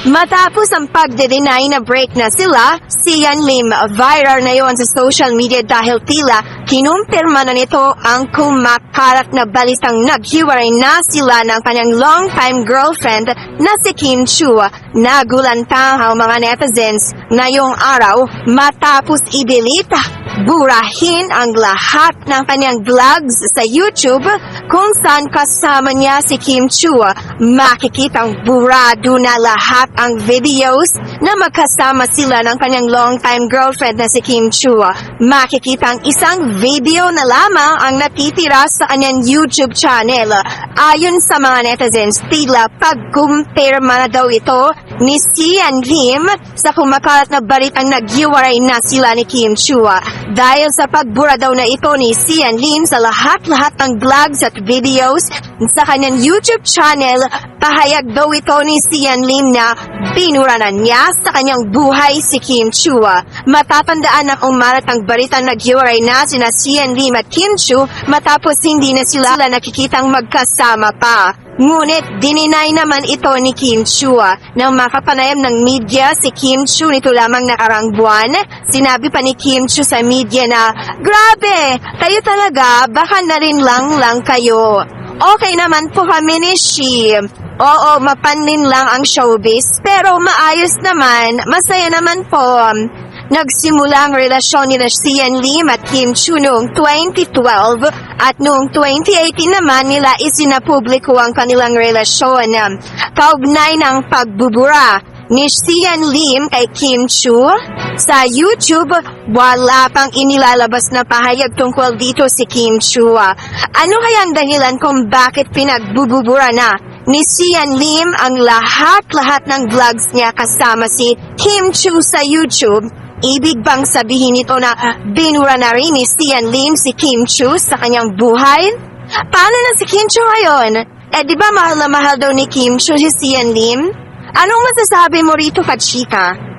Matapos ang pagde-deny na break na sila, si Yan Lim viral na yon sa social media dahil tila kinumpirma na nito ang kumakalat na balitang naghiwalay na sila ng kanyang long-time girlfriend na si Kim Chu. Nagulantang ang mga netizens ngayong araw matapos idelita burahin ang lahat ng kanyang vlogs sa YouTube kung saan kasama niya si Kim Chu. Makikitang burado na lahat ang videos na magkasama sila ng kanyang long-time girlfriend na si Kim Chu. Makikitang isang video na lamang ang natitira sa kanyang YouTube channel. Ayon sa mga netizens, tila pagkumpirma na daw ito ni Sian Lim sa kumakalat na balitang naghiwalay na sila ni Kim Chu. Dahil sa pagbura daw na ito ni Sian Lim sa lahat-lahat ng vlogs at videos sa kanyang YouTube channel, pahayag daw ito ni Sian Lim na binuranan niya sa kanyang buhay si Kim Chu. Matatandaan na umalat ang balitang naghiwalay na sina Sian Lim at Kim Chu matapos hindi na sila, sila nakikitang magkasama pa. Ngunit dininay naman ito ni Kim Chu. Nang makapanayam ng media si Kim Chu nito lamang nakarang buwan, sinabi pa ni Kim Chu sa media na, Grabe! Kayo talaga, baka na rin lang lang kayo. Okay naman po kami ni Shi. Oo, mapanlin lang ang showbiz, pero maayos naman, masaya naman po. Nagsimula ang relasyon ni Sian Lim at Kim Chu noong 2012 at noong 2018 naman nila isinapubliko ang kanilang relasyon. Kaugnay ng pagbubura ni Sian Lim kay Kim Chu sa YouTube, wala pang inilalabas na pahayag tungkol dito si Kim Chu. Ano kaya ang dahilan kung bakit pinagbubura na ni Sian Lim ang lahat-lahat ng vlogs niya kasama si Kim Chu sa YouTube? Ibig bang sabihin nito na binura na rin ni Sian Lim si Kim Chu sa kanyang buhay? Paano na si Kim Chu ngayon? Eh di ba mahal na mahal daw ni Kim Chu si Sian Lim? Anong masasabi mo rito, Kachika?